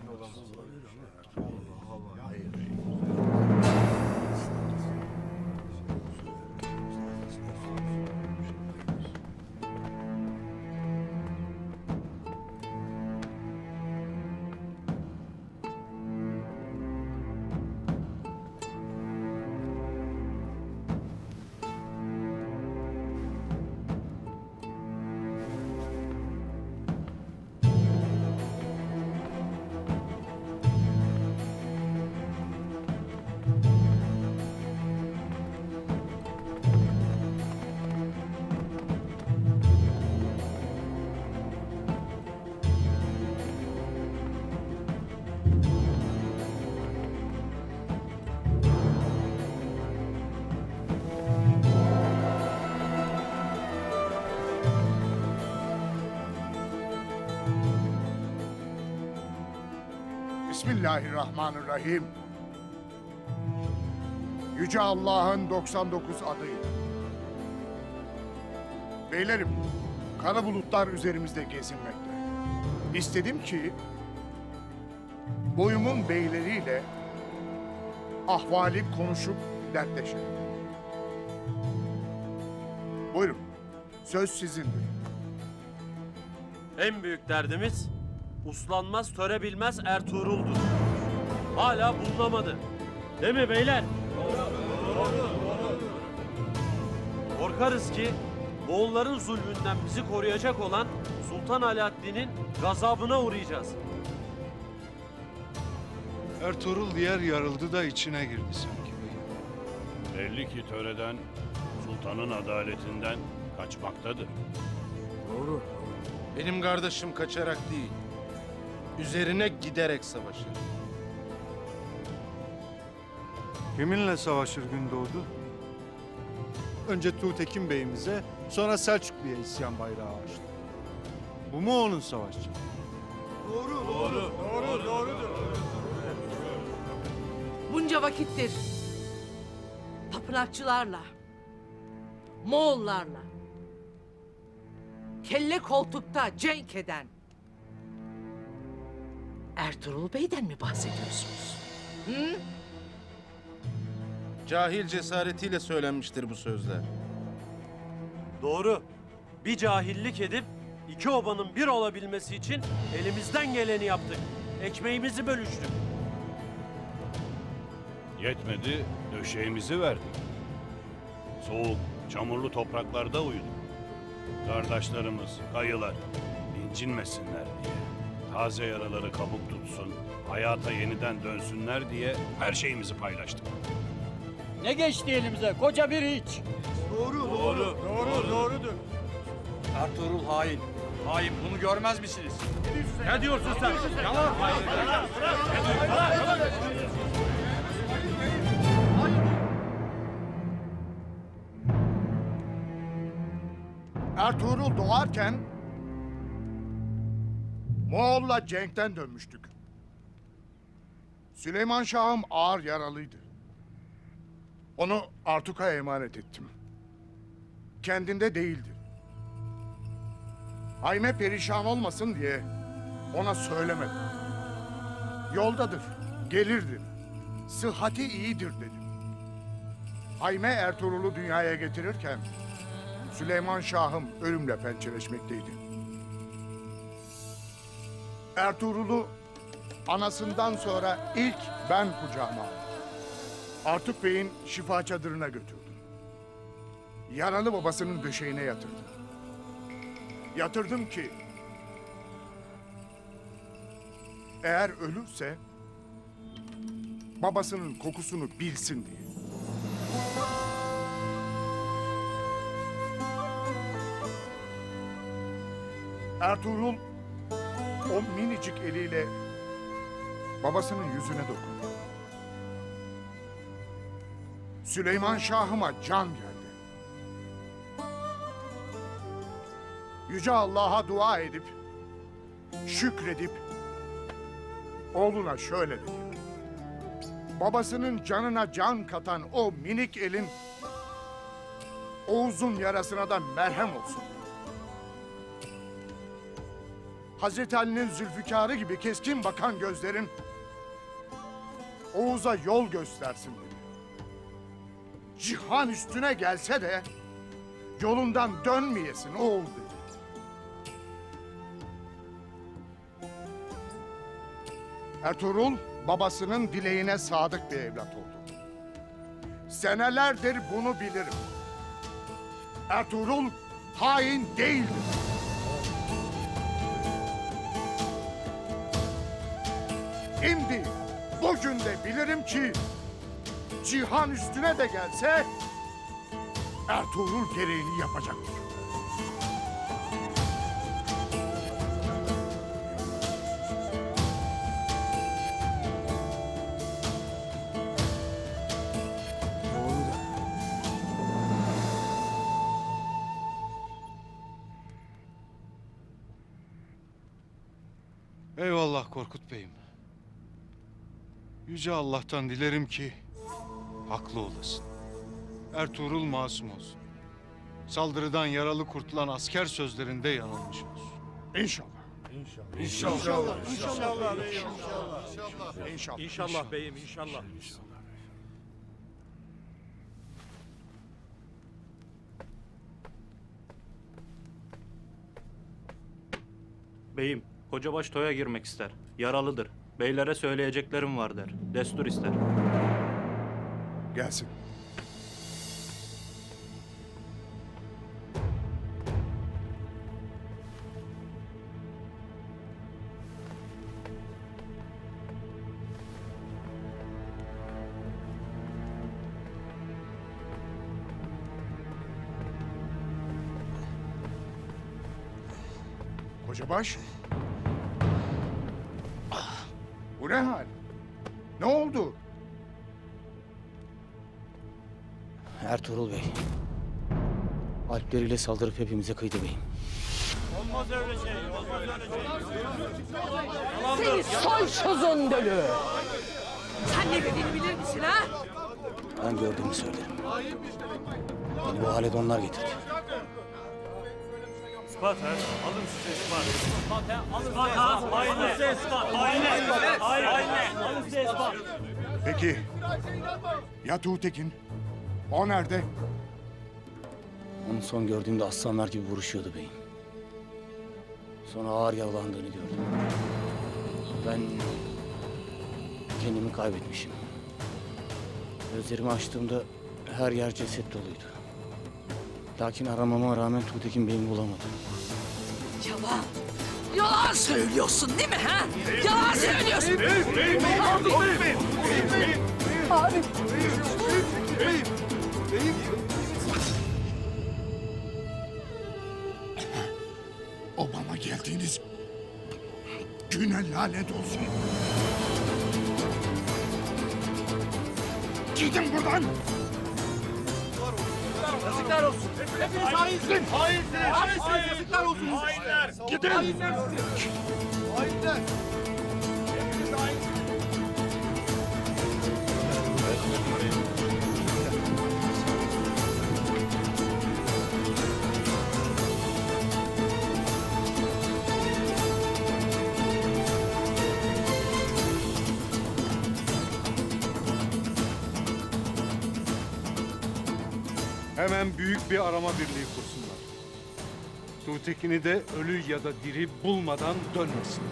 Hayırlı. Bismillahirrahmanirrahim. Yüce Allah'ın 99 adıyla. Beylerim, kara bulutlar üzerimizde gezinmekte. İstedim ki boyumun beyleriyle ahvali konuşup dertleşelim. Buyurun, söz sizindir. En büyük derdimiz uslanmaz töre bilmez Ertuğrul'dur. Hala bulunamadı. Değil mi beyler? Korkarız ki Moğolların zulmünden bizi koruyacak olan Sultan Alaaddin'in gazabına uğrayacağız. Ertuğrul diğer yarıldı da içine girdi sanki beyim. Belli ki töreden, sultanın adaletinden kaçmaktadır. Doğru. Benim kardeşim kaçarak değil, üzerine giderek savaşır. Kiminle savaşır Gündoğdu? Önce Tuğtekin Bey'imize, sonra Selçuklu'ya isyan bayrağı açtı. Bu mu onun savaşçı? Bunca vakittir tapınakçılarla, Moğollarla, kelle koltukta cenk eden Ertuğrul Bey'den mi bahsediyorsunuz? Hı? Cahil cesaretiyle söylenmiştir bu sözler. Doğru. Bir cahillik edip iki obanın bir olabilmesi için elimizden geleni yaptık. Ekmeğimizi bölüştük. Yetmedi, döşeğimizi verdik. Soğuk, çamurlu topraklarda uyuduk. Kardeşlerimiz, kayılar incinmesinler diye. Taze yaraları kabuk tutsun, hayata yeniden dönsünler diye her şeyimizi paylaştık. Ne geçti elimize? Koca bir iç. Ertuğrul hain. Hain bunu görmez misiniz? Ne diyorsun sen? Yalan. Ertuğrul doğarken Moğol'la cenkten dönmüştük. Süleyman Şah'ım ağır yaralıydı. Onu Artuk'a emanet ettim. Kendinde değildi. Hayme perişan olmasın diye ona söylemedim. Yoldadır, gelirdir. Sıhhati iyidir dedim. Hayme Ertuğrul'u dünyaya getirirken Süleyman Şah'ım ölümle pençeleşmekteydi. Ertuğrul'u anasından sonra ilk ben kucağıma aldım. Artuk Bey'in şifa çadırına götürdüm. Yaralı babasının döşeğine yatırdım. Yatırdım ki eğer ölürse babasının kokusunu bilsin diye. Ertuğrul o minicik eliyle babasının yüzüne dokundu. Süleyman Şah'ıma can geldi. Yüce Allah'a dua edip, şükredip, oğluna şöyle dedi. Babasının canına can katan o minik elin Oğuz'un yarasına da merhem olsun. Hazreti Ali'nin zülfikarı gibi keskin bakan gözlerin Oğuz'a yol göstersin dedi. Cihan üstüne gelse de yolundan dönmeyesin oğul dedi. Ertuğrul babasının dileğine sadık bir evlat oldu. Senelerdir bunu bilirim. Ertuğrul hain değildir. Şimdi bugün de bilirim ki cihan üstüne de gelse Ertuğrul gereğini yapacaktır. Eyvallah Korkut Bey'im. Yüce Allah'tan dilerim ki haklı olasın. Ertuğrul masum olsun. Saldırıdan yaralı kurtulan asker sözlerinde yanılmış olsun. İnşallah. İnşallah. İnşallah. İnşallah. İnşallah. İnşallah beyim inşallah. Beyim, Kocabaş toya girmek ister. Yaralıdır. Beylere söyleyeceklerim var der. Destur ister. Gelsin. Kocabaş. Bu ne hal? Ne oldu? Ertuğrul Bey. Alpleriyle saldırıp hepimize kıydı beyim. Seni soysuzun dölü. Sen ne dediğini bilir misin ha? Ben gördüğümü söylerim. Beni bu hale de onlar getirdi. İspat ha. Alın size ispat. İspat ha. Alın size ispat. Aynen. Aynen. Alın size ispat. Peki ya Tuğtekin? O nerede? Onu son gördüğümde aslanlar gibi vuruşuyordu beyim. Sonra ağır yaralandığını gördüm. Ben kendimi kaybetmişim. Gözlerimi açtığımda her yer ceset doluydu. Lakin aramama rağmen Tuğtekin Bey'imi bulamadım. Yalan. Yalan söylüyorsun değil mi ha? Yalan söylüyorsun. Obama geldiğiniz güne lanet olsun. Gidin buradan. Yazıklar olsun. Hepiniz hainsiniz. Hainsiniz. Hainsiniz. Yazıklar olsun. Hainler. Gidin. Hainler. Hainler. Hepiniz hainsiniz. Hemen büyük bir arama birliği kursunlar. Tuğtekin'i de ölü ya da diri bulmadan dönmesin.